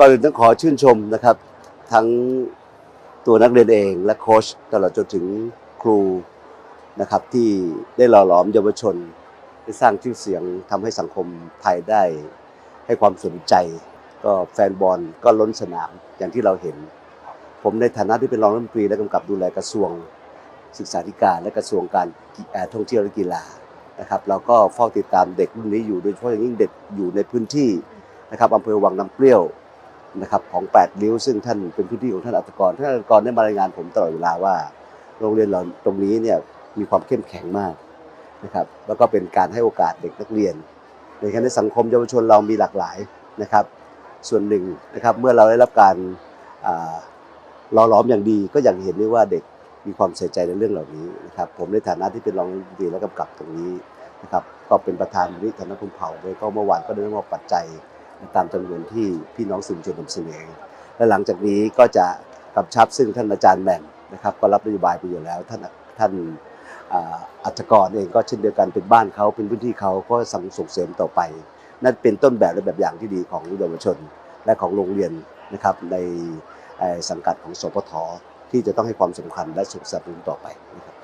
ก่อนอื่นต้องขอชื่นชมนะครับ ทั้งตัวนักเรียนเองและโค้ชตลอดจนถึงครูนะครับที่ได้หล่อหลอมเยาวชนได้สร้างชื่อเสียงทำให้สังคมไทยได้ให้ความสนใจ ก็แฟนบอลก็ล้นสนามอย่างที่เราเห็น ผมในฐานะที่เป็นรองรัฐมนตรีและกำกับดูแลกระทรวงศึกษาธิการและกระทรวงการท่องเที่ยวและกีฬานะครับเราก็เฝ้าติดตามเด็กรุ่นนี้อยู่โดยเฉพาะอย่างยิ่งเด็กอยู่ในพื้นที่นะครับอำเภอวังน้ำเปรี้ยว นะครับของ 8 ริ้ว ซึ่งท่านเป็นพื้นที่ของท่านอัตกรท่านอัตกรได้มารายงานผมตลอดเวลาว่า โรงเรียนเราตรงนี้เนี่ยมีความเข้มแข็งมากนะครับแล้วก็เป็นการให้โอกาสเด็กนักเรียน ในขณะที่สังคมเยาวชนเรามีหลากหลายนะครับ ส่วนหนึ่งนะครับเมื่อเราได้รับการอ่าหล่อหลอมอย่างดีก็อย่างเห็นได้ว่าเด็กมีความใส่ใจในเรื่องเหล่านี้นะครับผมในฐานะที่เป็นรองรัฐมนตรีและกำกับตรงนี้นะครับก็เป็นประธานมูลนิธิธนคุณเผ่าด้วยก็เมื่อวานก็ได้มอบปัจจัย ตามจำนวนที่พี่น้องสื่อมวลชนนำเสนอ และหลังจากนี้ก็จะกำชับซึ่งท่านอาจารย์แหม่มนะครับก็รับนโยบายไปอยู่แล้ว ท่านท่านอัจกรเองก็เช่นเดียวกันเป็นบ้านเขาเป็นพื้นที่เขาก็สั่งส่งเสริมต่อไป นั่นเป็นต้นแบบและแบบอย่างที่ดีของเยาวชนและของโรงเรียนนะครับในสังกัดของสพทที่จะต้องให้ความสำคัญและส่งเสริมต่อไปนะครับ